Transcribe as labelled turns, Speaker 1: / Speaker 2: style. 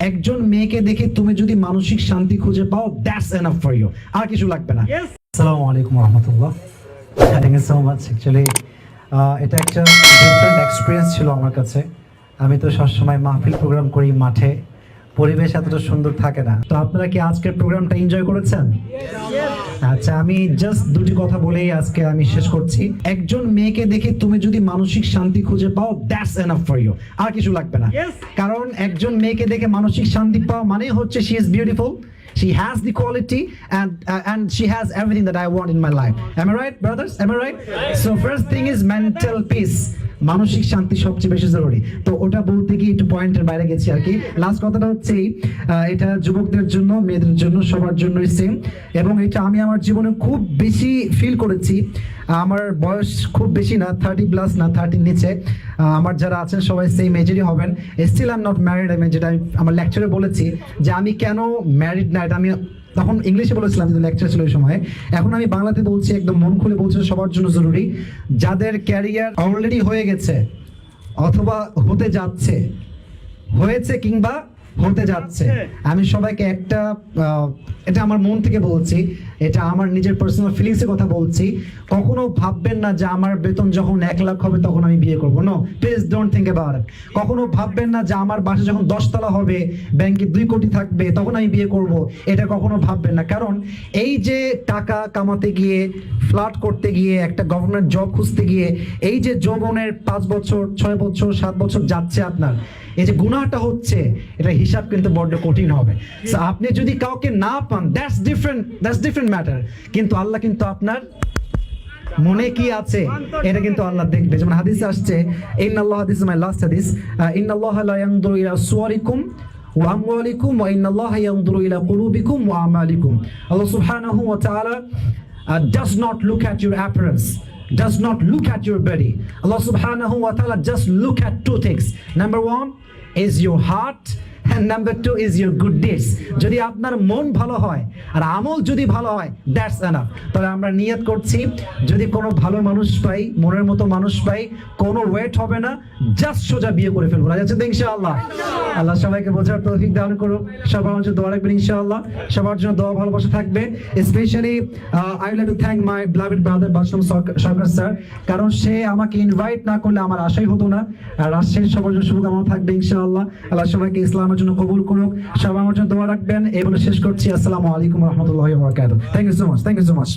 Speaker 1: একজন মেয়েকে দেখে তুমি যদি মানসিক শান্তি খুঁজে পাও দ্যাটস এনাফ ফর ইউ আর কিছু লাগবে না। আসসালামু আলাইকুম রহমতুল্লাহ। Thank you so much actually এটা একটা ডিফারেন্ট এক্সপিরিয়েন্স ছিল আমার কাছে। আমি তো সবসময় মাহফিল প্রোগ্রাম করি মাঠে। পরিবেশ এতটা সুন্দর থাকে না তো আপনারা কি আজকের প্রোগ্রামটা এনজয় করেছেন আচ্ছা আমি জাস্ট দুটি কথা বলেই আজকে আমি শেষ করছি একজন মেয়েকে দেখে তুমি যদি মানসিক শান্তি খুঁজে পাও দ্যাটস এনাফ ফর ইউ আর কিছু লাগবে না কারণ একজন মেয়েকে দেখে মানসিক শান্তি পাওয়া মানে হচ্ছে she is beautiful She has the quality and uh, and she has everything that I want in my life. Am I right, brothers? Am I right? So first thing is mental peace. মানসিক শান্তি সবচেয়ে বেশি জরুরি। তো ওটা বলতে গিয়ে একটু পয়েন্টের বাইরে গেছি আর কি। লাস্ট কথাটা হচ্ছে এটা যুবকদের জন্য, মেয়েদের জন্য, সবার জন্যই সেম এবং এটা আমি আমার জীবনে খুব বেশি ফিল করেছি। আমার বয়স খুব বেশি না থার্টি প্লাস না থার্টির নিচে। আমার যারা আছেন সবাই সেম এজেরই হবেন। Still I am not married আমি যেটা আমি আমার লেকচারে বলেছি যে আমি কেন ম্যারিড না, এটা আমি তখন ইংলিশে বলেছিলাম যে লেকচার ছিল ওই সময়, এখন আমি বাংলাতে বলছি, একদম মন খুলে বলছি, সবার জন্য জরুরি। যাদের ক্যারিয়ার অলরেডি হয়ে গেছে, অথবা হতে যাচ্ছে, হয়েছে কিংবা হতে যাচ্ছে। আমি সবাইকে একটা এটা আমার মন থেকে বলছি এটা আমার নিজের পার্সোনাল ফিলিংস এর কথা বলছি। কখনো ভাববেন না যে আমার বেতন যখন এক লাখ হবে তখন আমি বিয়ে করব। No please don't think about কখনো ভাববেন না যে আমার বাসা যখন দশতলা হবে ব্যাংকে দুই কোটি থাকবে তখন আমি বিয়ে করব। এটা কখনো ভাববেন না। কারণ এই যে টাকা কামাতে গিয়ে ফ্ল্যাট করতে গিয়ে একটা গভর্নমেন্ট জব খুঁজতে গিয়ে এই যে যৌবনের পাঁচ বছর ছয় বছর সাত বছর যাচ্ছে আপনার। এই যে গুনাহটা হচ্ছে এটা হিসাব কিন্তু বড্ড কঠিন হবে। আপনি যদি কাউকে না পান that's different that's different matter কিন্তু আল্লাহ কিন্তু আপনার মনে কি আছে এটা কিন্তু আল্লাহ দেখবে। যেমন হাদিসে আসছে ইন্নাল্লাহ হাদিস মাই লাস্ট হাদিস। ইন্নাল্লাহ লা ইয়ানদুরু ইলা সুওয়ারিকুম ওয়া আমওয়ালিকুম ওয়া ইন্নাল্লাহ ইয়ানদুরু ইলা কুলুবিকুম ওয়া আমালিকুম। আল্লাহ সুবহানাহু ওয়া তাআলা uh, does not look at your appearance does not look at your body Allah subhanahu wa ta'ala just look at two things number one is your number two is your good deeds. যদি আপনার মন ভালো হয় আর আমল যদি ভালো হয় that's enough তাহলে আমরা করছি, যদি কোনো ভালো মানুষ পাই, মনের মতো মানুষ পাই, কোনো ওয়েট হবে না জাস্ট সোজা বিয়ে করে ফেলব। রাজা আল্লাহ সবাইকে বোঝার তৌফিক দান সবার জন্য দোয়া রাখবেন সবার জন্য দোয়া ভালোবাসা থাকবে। Specially I like to thank my brother Sarkar sir কারণ সে আমাকে ইনভাইট না করলে আমার আশাই হতো না। রাজশাহীর সবার জন্য শুভকামনা থাকবে ইনশাআল্লাহ। আল্লাহ সবাইকে ইসলামের জন্য কবুল করুক। সবাই আমার জন্য দোয়া রাখবেন। এই শেষ করছি। আসসালামু আলাইকুম রহমতুল্লাহ thank you so much thank you so much